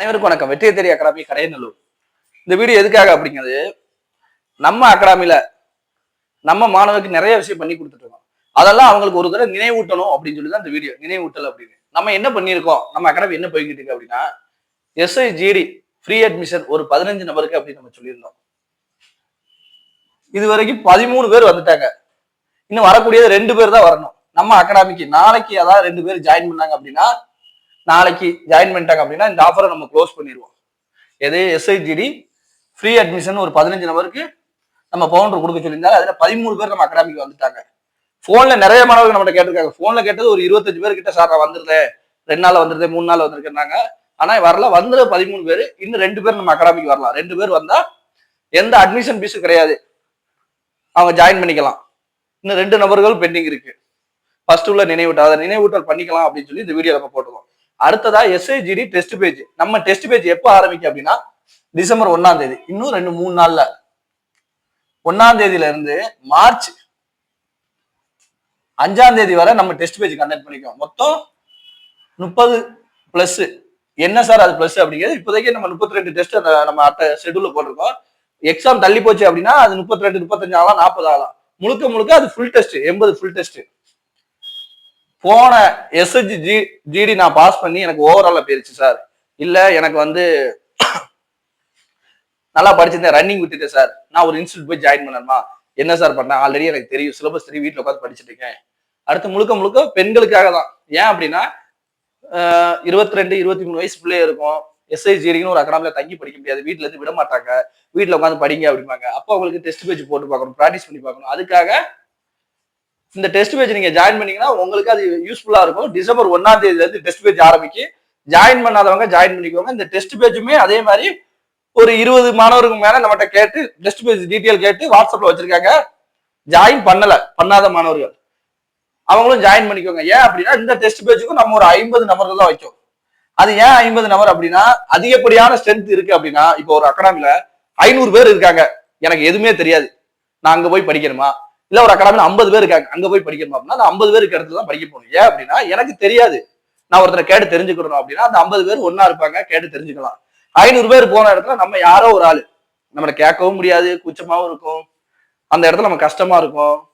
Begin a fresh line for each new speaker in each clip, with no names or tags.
அனைவருக்கும் வணக்கம். வெற்றியை தெரிய அகாடமி கடையநல்லூர். இந்த வீடியோ எதுக்காக அப்படிங்கிறது நம்ம அகாடமில நம்ம மாணவருக்கு நிறைய விஷயம் பண்ணி கொடுத்துட்டு இருக்கோம் அதெல்லாம் அவங்களுக்கு ஒரு தடவை நினைவூட்டணும் அப்படின்னு சொல்லி தான் இந்த வீடியோ நினைவூட்டல் அப்படின்னு. நம்ம என்ன பண்ணியிருக்கோம்? நம்ம அகாடமி என்ன போய்கிட்டு இருக்கு அப்படின்னா எஸ்ஐ ஜிடி ஃப்ரீ அட்மிஷன் ஒரு பதினஞ்சு நபருக்கு அப்படின்னு நம்ம சொல்லியிருந்தோம். இது வரைக்கும் பதிமூணு பேர் வந்துட்டாங்க. இன்னும் வரக்கூடியது ரெண்டு பேர் தான் வரணும். நம்ம அகாடமிக்கு நாளைக்கு அதாவது ரெண்டு பேர் ஜாயின் பண்ணாங்க அப்படின்னா நாளைக்கு ஜாயின் பண்ணிட்டாங்க அப்படின்னா இந்த ஆஃபரை நம்ம க்ளோஸ் பண்ணிடுவோம் எது? எஸ்ஐஜிடி ஃப்ரீ அட்மிஷன் ஒரு பதினஞ்சு நபருக்கு நம்ம பவுண்டர் கொடுக்க சொல்லியிருந்தாங்க அதில் பதிமூணு பேர் நம்ம அகாடமிக்கு வந்துட்டாங்க. ஃபோனில் நிறைய மாணவர்கள் நம்மகிட்ட கேட்டிருக்காங்க. ஃபோனில் கேட்டது ஒரு இருபத்தஞ்சு பேர் கிட்ட சார் நான் வந்துருந்தேன். ரெண்டு நாள் வந்துருந்தேன் மூணு நாள் வந்திருக்கேன்னாங்க. ஆனால் வரல. வந்தது பதிமூணு பேர். இன்னும் ரெண்டு பேர் நம்ம அகாடமிக்கு வரலாம். ரெண்டு பேர் வந்தால் எந்த அட்மிஷன் ஃபீஸும் கிடையாது. அவங்க ஜாயின் பண்ணிக்கலாம். இன்னும் ரெண்டு நபர்கள் பெண்டிங் இருக்கு. ஃபர்ஸ்ட் உள்ள நினைவூட்டல் அதை நினைவூட்டல் பண்ணிக்கலாம் அப்படின்னு சொல்லி இந்த வீடியோ நம்ம போட்டுருவோம் அடுத்ததா எஸ்ஐஜிடி டெஸ்ட் பேஜ் நம்ம டெஸ்ட் பேஜ் எப்போ ஆரம்பிக்கும் அப்படின்னா டிசம்பர் ஒன்னாம் தேதி. இன்னும் ரெண்டு மூணு நாள்ல. ஒன்னாம் தேதியில இருந்து மார்ச் அஞ்சாம் தேதி வரை நம்ம டெஸ்ட் பேஜ் கண்டக்ட் பண்ணிக்கோம் மொத்தம் முப்பது பிளஸ் என்ன சார் அது பிளஸ் அப்படிங்கிறது? இப்போதைக்கு நம்ம முப்பத்தி ரெண்டு டெஸ்ட் நம்ம அட்டை ஷெடியூல போட்டிருக்கோம். எக்ஸாம் தள்ளி போச்சு அப்படின்னா அது முப்பத்தி ரெண்டு முப்பத்தஞ்சு ஆகலாம் நாற்பது ஆகலாம். முழுக்க முழுக்க அது ஃபுல் டெஸ்ட் எண்பது ஃபுல் டெஸ்ட் போன எஸ்ஹெச் ஜி ஜிடி நான் பாஸ் பண்ணி எனக்கு ஓவரால போயிருச்சு சார் இல்ல எனக்கு வந்து நல்லா படிச்சிருந்தேன் ரன்னிங் விட்டுட்டேன் சார் நான் ஒரு இன்ஸ்டியூட் போய் ஜாயின் பண்ணணுமா? என்ன சார் பண்ணேன்? ஆல்ரெடி எனக்கு தெரியும் சிலபஸ் தெரியும் வீட்டில் உட்காந்து படிச்சுட்டு இருக்கேன். அடுத்து முழுக்க முழுக்க பெண்களுக்காக தான். ஏன் அப்படின்னா இருபத்தி ரெண்டு இருபத்தி மூணு வயசு பிள்ளைய இருக்கும். எஸ்ஐஜிடின்னு ஒரு அகாடமில தங்கி படிக்க முடியாது. வீட்டுல இருந்து விட மாட்டாங்க. வீட்டுல உட்காந்து படிங்க அப்படிம்பாங்க. அப்போ அவங்களுக்கு டெஸ்ட் பேஜ் போட்டு பார்க்கணும் ப்ராக்டிஸ் பண்ணி பார்க்கணும். அதுக்காக இந்த டெஸ்ட் பேஜ் நீங்க ஜாயின் பண்ணீங்கன்னா உங்களுக்கு அது யூஸ்ஃபுல்லா இருக்கும். டிசம்பர் ஒன்னாம் தேதியில டெஸ்ட் பேஜ் ஆரம்பிக்கு. ஜாயின் பண்ணாதவங்க ஜாயின் பண்ணிக்கோங்க. இந்த டெஸ்ட் பேஜுமே அதே மாதிரி ஒரு இருபது மாணவருக்கு மேல நம்மகிட்ட கேட்டு டெஸ்ட் பேஜ் டீட்டெயில் கேட்டு வாட்ஸ்அப்ல வச்சிருக்காங்க. ஜாயின் பண்ணல. பண்ணாத மாணவர்கள். அவங்களும் ஜாயின் பண்ணிக்கோங்க. ஏன் அப்படின்னா இந்த டெஸ்ட் பேஜுக்கும் நம்ம ஒரு ஐம்பது நபர்கள் தான் வைக்கும். அது ஏன் ஐம்பது நபர் அப்படின்னா அதிகப்படியான ஸ்ட்ரென்த் இருக்கு அப்படின்னா இப்போ ஒரு அகாடமில ஐநூறு பேர் இருக்காங்க. எனக்கு எதுவுமே தெரியாது. நான் அங்க போய் படிக்கணுமா? இல்ல ஒரு அகாடமில ஐம்பது பேர் இருக்காங்க. அங்க போய் படிக்கணும் அப்படின்னா அந்த ஐம்பது பேருக்கு இடத்துல தான் படிக்க போகணும். ஏன் அப்படின்னா எனக்கு தெரியாது. நான் ஒருத்தரை கேட்டு தெரிஞ்சுக்கணும் அப்படின்னா அந்த ஐம்பது பேர் ஒன்னா இருப்பாங்க கேட்டு தெரிஞ்சுக்கலாம். ஐநூறு பேர் போன இடத்துல நம்ம யாரோ ஒரு ஆளு. நம்மளை கேட்கவும் முடியாது கூச்சமாவும் இருக்கும். அந்த இடத்துல நம்ம கஷ்டமா இருக்கும்.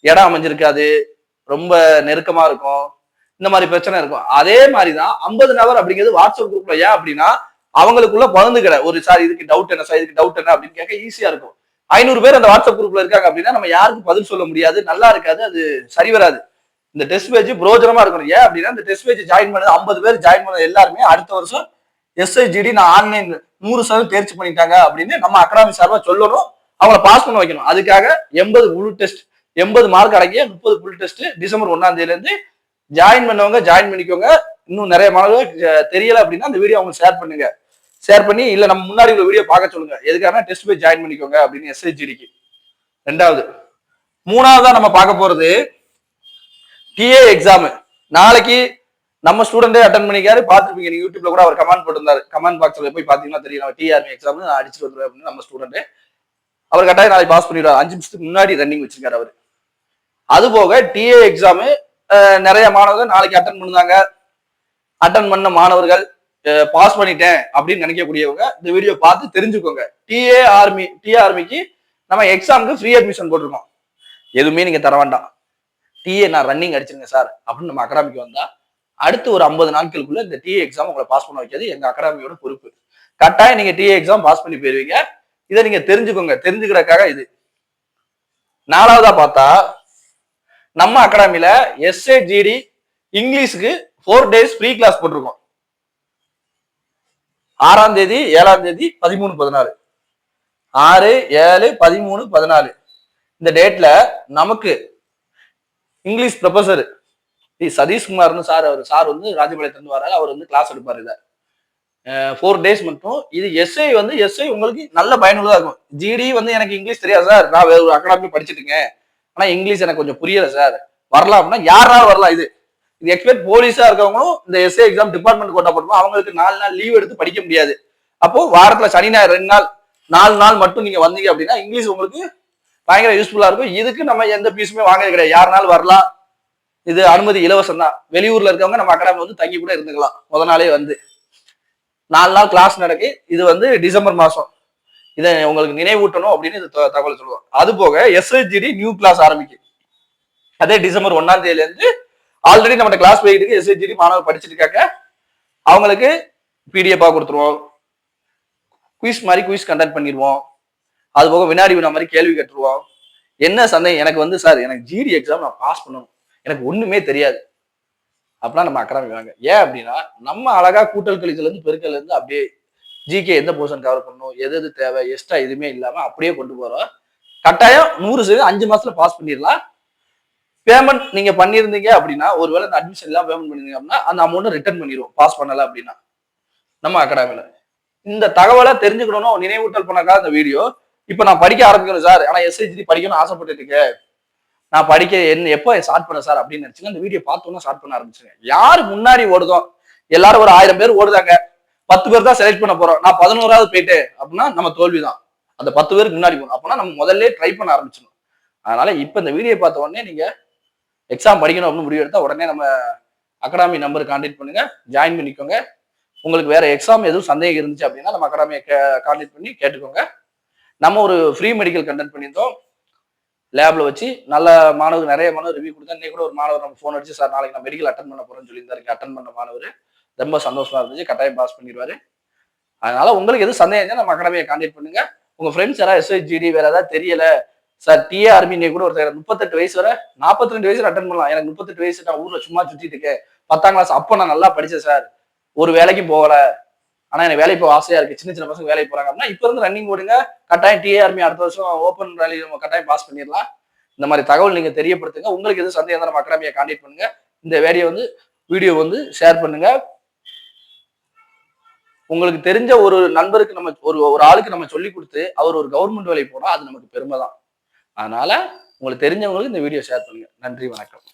இடம் அமைஞ்சிருக்காது. ரொம்ப நெருக்கமா இருக்கும். இந்த மாதிரி பிரச்சனை இருக்கும். அதே மாதிரிதான் ஐம்பது நபர் அப்படிங்கிறது வாட்ஸ்அப் குரூப்ல ஏன் அப்படின்னா அவங்களுக்குள்ள பகிர்ந்துக்கிற ஒரு சார் இதுக்கு டவுட் என்ன சார் இதுக்கு டவுட் என்ன அப்படின்னு கேட்க ஈஸியா இருக்கும். ஐநூறு பேர் அந்த வாட்ஸ்அப் குரூப்ல இருக்காங்க அப்படின்னா நம்ம யாருக்கும் பதில் சொல்ல முடியாது. நல்லா இருக்காது அது சரி வராது. இந்த டெஸ்ட் பேஜ் பிரோஜனமா இருக்கணும். ஏன் அப்படின்னா இந்த டெஸ்ட் பேஜ் ஜாயின் பண்ணது ஐம்பது பேர் ஜாயின் பண்ணது எல்லாருமே அடுத்த வருஷம் எஸ்ஐஜிடி நான் ஆன்லைன் நூறு சதவீதம் தேர்ச்சி பண்ணிட்டாங்க அப்படின்னு நம்ம அகாடமி சார்பாக சொல்லணும். அவங்கள பாஸ் பண்ண வைக்கணும். அதுக்காக எண்பது புல் டெஸ்ட் எண்பது மார்க் அடங்கிய முப்பது புல் டெஸ்ட் டிசம்பர் ஒன்னாம் தேதியிலேருந்து ஜாயின் பண்ணவங்க ஜாயின் பண்ணிக்கோங்க. இன்னும் நிறைய மாணவர்கள் தெரியல அப்படின்னா அந்த வீடியோ அவங்க ஷேர் பண்ணுங்க. ஷேர் பண்ணி இல்ல நம்ம முன்னாடி உள்ள வீடியோ பார்க்க சொல்லுங்க. எதுக்காக டெஸ்ட் போய் ஜாயின் பண்ணிக்கோங்க அப்படின்னு எஸ்ஐஜிடிக்கு ரெண்டாவது மூணாவதா நம்ம பார்க்க போறது டிஏ எக்ஸாம் நாளைக்கு நம்ம ஸ்டூடெண்டே அட்டன் பண்ணிக்காரு பார்த்துருப்பீங்க நீங்க யூடியூப்ல கூட அவர் கமெண்ட் போட்டிருந்தாரு. கமெண்ட் பாக்ஸ்ல போய் பாத்தீங்கன்னா தெரியும் டிஆர்மி எக்ஸாம் நான் அடிச்சுட்டு வந்துருவேன் அப்படின்னு நம்ம ஸ்டூடெண்ட் அவர் கட்டாயம் நாளைக்கு பாஸ் பண்ணிடுவார். அஞ்சு நிமிஷத்துக்கு முன்னாடி ரன்னிங் வச்சிருக்காரு அவர். அது போக டிஏ எக்ஸாமு நிறைய மாணவர்கள் நாளைக்கு அட்டன் பண்ணுதாங்க அட்டன் பண்ண மாணவர்கள் பாஸ் பண்ணிட்டேன் அப்படின்னு நினைக்கக்கூடியவங்க இந்த வீடியோ பார்த்து தெரிஞ்சுக்கோங்க. டிஏ ஆர்மி டிஏ ஆர்மிக்கு நம்ம எக்ஸாமுக்கு ஃப்ரீ அட்மிஷன் போட்டிருக்கோம். எதுவுமே நீங்க தர வேண்டாம். டிஏ நான் ரன்னிங் அடிச்சிருங்க சார் அப்படின்னு நம்ம அகாடமிக்கு வந்தா அடுத்து ஒரு ஐம்பது நாட்களுக்குள்ள இந்த டிஏ எக்ஸாம் உங்களை பாஸ் பண்ண வைக்கிறது எங்க அகாடமியோட பொறுப்பு. கட்டாயம் நீங்க டிஏ எக்ஸாம் பாஸ் பண்ணி போயிருவீங்க. இதை நீங்க தெரிஞ்சுக்கோங்க. தெரிஞ்சுக்கிறதுக்காக இது. நாலாவதா பார்த்தா நம்ம அகாடமியில எஸ்ஏ ஜிடி இங்கிலீஷுக்கு ஃபோர் டேஸ் ஃப்ரீ கிளாஸ் போட்டிருக்கோம். ஆறாம் தேதி ஏழாம் தேதி பதிமூணு பதினாலு ஆறு ஏழு பதிமூணு பதினாலு. இந்த டேட்ல நமக்கு இங்கிலீஷ் ப்ரொஃபசர் சதீஷ்குமார்னு சார் அவர் சார் வந்து ராஜபாளையத்துலேருந்து வராரு அவர் வந்து கிளாஸ் எடுப்பார் இதை. ஃபோர் டேஸ் மட்டும் இது எஸ்ஐ வந்து எஸ்ஐ உங்களுக்கு நல்ல பயனுள்ளதாக இருக்கும். ஜிடி வந்து எனக்கு இங்கிலீஷ் தெரியாது சார். நான் வேறு ஒரு அகாடமி படிச்சுட்டுங்க ஆனால் இங்கிலீஷ் எனக்கு கொஞ்சம் புரியல சார். வரலாம் அப்படின்னா யாராலும் வரலாம். இது இது எக்ஸ்பெக்ட் போலீஸா இருக்கவங்களும் இந்த எஸ்ஏ எக்ஸாம் டிபார்ட்மெண்ட் கோட்டா போட்டு அவங்களுக்கு நாலு நாள் லீவ் எடுத்து படிக்க முடியாது. அப்போ வாரத்துல சனி ஞாயிறு ரெண்டு நாள் நாலு நாள் மட்டும் நீங்க வந்தீங்க அப்படின்னா இங்கிலீஷ் உங்களுக்கு பயங்கர யூஸ்ஃபுல்லா இருக்கும். இதுக்கு நம்ம எந்த பீஸுமே வாங்குறது கிடையாது. யாருனாலும் வரலாம் இது அனுமதி இலவசம் தான். வெளியூர்ல இருக்கவங்க நம்ம அகாடமி வந்து தங்கி கூட இருந்துக்கலாம். முத நாளே வந்து. நாலு நாள் கிளாஸ் நடக்கு. இது வந்து டிசம்பர் மாசம். இதை உங்களுக்கு நினைவூட்டணும் அப்படின்னு இது த- தகவல் சொல்லுவோம். அது போக எஸ்ஹெச்ஜிடி நியூ கிளாஸ் ஆரம்பிக்கும் அதே டிசம்பர் ஒன்னாம் தேதியிலேருந்து ஆல்ரெடி நம்ம கிளாஸ் போயிட்டு இருக்கு எஸ்ஹெச்ஜிடி மாணவர் படிச்சுட்டு இருக்காங்க. அவங்களுக்கு பிடிஎஃபாக கொடுத்துருவோம். குயிஸ் மாதிரி குயிஸ் கண்டக்ட் பண்ணிடுவோம். அது போக வினாடி வினா மாதிரி கேள்வி கட்டுருவோம். என்ன சந்தேகம்? எனக்கு வந்து சார் எனக்கு ஜிடி எக்ஸாம் நான் பாஸ் பண்ணணும். எனக்கு ஒண்ணுமே தெரியாது. அப்படிலாம் நம்ம அக்கறாமி வாங்க. ஏன் அப்படின்னா நம்ம அழகா கூட்டல் கழித்துலேருந்து இருந்து இருந்து அப்படியே ஜிகே எந்த போர்ஷன் கவர் பண்ணணும்? எது எது தேவை? எக்ஸ்ட்ரா எதுவுமே இல்லாம அப்படியே கொண்டு போறோம். கட்டாயம் நூறு சதவீதம் அஞ்சு மாசத்துல பாஸ் பண்ணிடலாம். பேமெண்ட் நீங்க பண்ணியிருந்தீங்க அப்படின்னா ஒருவேளை அந்த அட்மிஷன் எல்லாம் பேமெண்ட் பண்ணிருந்தீங்க அப்படின்னா அந்த அமௌண்ட் ரிட்டர்ன் பண்ணிடுவோம் பாஸ் பண்ணல அப்படின்னா. நம்ம அகாடமியில இந்த தகவலை தெரிஞ்சுக்கணும் நினைவூட்டல் பண்ணக்காக இந்த வீடியோ இப்போ நான் படிக்க ஆரம்பிக்கணும் சார். ஆனா எஸ்ஐஜி படிக்கணும்னு ஆசைப்பட்டுட்டு நான் படிக்க என்ன எப்போ ஸ்டார்ட் பண்ண சார் அப்படின்னு நினைச்சுங்க. இந்த வீடியோ பார்த்தோன்னா ஸ்டார்ட் பண்ண ஆரம்பிச்சுங்க. யார் முன்னாடி ஓடுதோ? எல்லாரும் ஒரு ஆயிரம் பேர் ஓடுதாங்க. பத்து பேர் தான் செலக்ட் பண்ண போறோம். நான் பதினோராவது போயிட்டு அப்படின்னா நம்ம தோல்விதான். அந்த பத்து பேருக்கு முன்னாடி போகணும். அப்போனா நம்ம முதல்ல ட்ரை பண்ண ஆரம்பிச்சிடணும். அதனால இப்போ இந்த வீடியோ பார்த்த உடனே நீங்க எக்ஸாம் படிக்கணும் அப்படின்னு முடிவு எடுத்தால் உடனே நம்ம அகாடமி நம்பர் கான்டாக்ட் பண்ணுங்க ஜாயின் பண்ணிக்கோங்க. உங்களுக்கு வேற எக்ஸாம் எதுவும் சந்தேகம் இருந்துச்சு அப்படின்னா நம்ம அகாடமியை கான்டாக்ட் பண்ணி கேட்டுக்கோங்க. நம்ம ஒரு ஃப்ரீ மெடிக்கல் கண்டக்ட் பண்ணியிருந்தோம். லேப்ல வச்சு நல்ல மாணவர் நிறைய மாணவர் ரிவ்யூ கொடுத்தா இன்னைக்கு கூட ஒரு மாணவர் நம்ம ஃபோன் அடிச்சு சார் நாளைக்கு நான் மெடிக்கல் அட்டன் பண்ண போறேன்னு சொல்லியிருந்தாரு. அட்டன் பண்ண மாணவர். ரொம்ப சந்தோஷமா இருந்துச்சு. கட்டாயம் பாஸ் பண்ணிடுவாரு. அதனால உங்களுக்கு எதுவும் சந்தேகம் இருந்தால் நம்ம அகாடமியை கான்டாக்ட் பண்ணுங்க. உங்க ஃப்ரெண்ட்ஸ் யாராவது எஸ்ஐஜிடி வேற ஏதாவது தெரியல சார் டிஆர்பி கூட ஒருத்தர் முப்பத்தெட்டு வயசு வரை நாற்பத்தி ரெண்டு வயசு அட்டன் பண்ணலாம். எனக்கு முப்பத்தெட்டு வயசு நான் ஊர்ல சும்மா சுத்திட்டு இருக்கேன். பத்தாம் கிளாஸ் அப்போ நான் நல்லா படித்தேன் சார். ஒரு வேலைக்கும் போகல. ஆனா எனக்கு வேலைக்கு போக ஆசையா இருக்கு. சின்ன சின்ன பசங்க வேலைக்கு போறாங்க அப்படின்னா இப்ப இருந்து ரன்னிங் ஓடுங்க. கட்டாயம் டிஆர்பி அடுத்த வருஷம் ஓப்பன் ரேலி நம்ம கட்டாயம் பாஸ் பண்ணிடலாம். இந்த மாதிரி தகவல் நீங்க தெரியப்படுத்துங்க. உங்களுக்கு எதுவும் சந்தேகம் இருந்தா நம்ம அகாடமியை கான்டாக்ட் பண்ணுங்க. இந்த வேலையை வந்து வீடியோ வந்து ஷேர் பண்ணுங்க. உங்களுக்கு தெரிஞ்ச ஒரு நண்பருக்கு நம்ம ஒரு ஒரு ஆளுக்கு நம்ம சொல்லி கொடுத்து அவர் ஒரு கவர்மெண்ட் வேலைக்கு போனா அது நமக்கு பெருமை தான் அதனால உங்களுக்கு தெரிஞ்சவங்களுக்கு இந்த வீடியோ ஷேர் பண்ணுங்க. நன்றி வணக்கம்.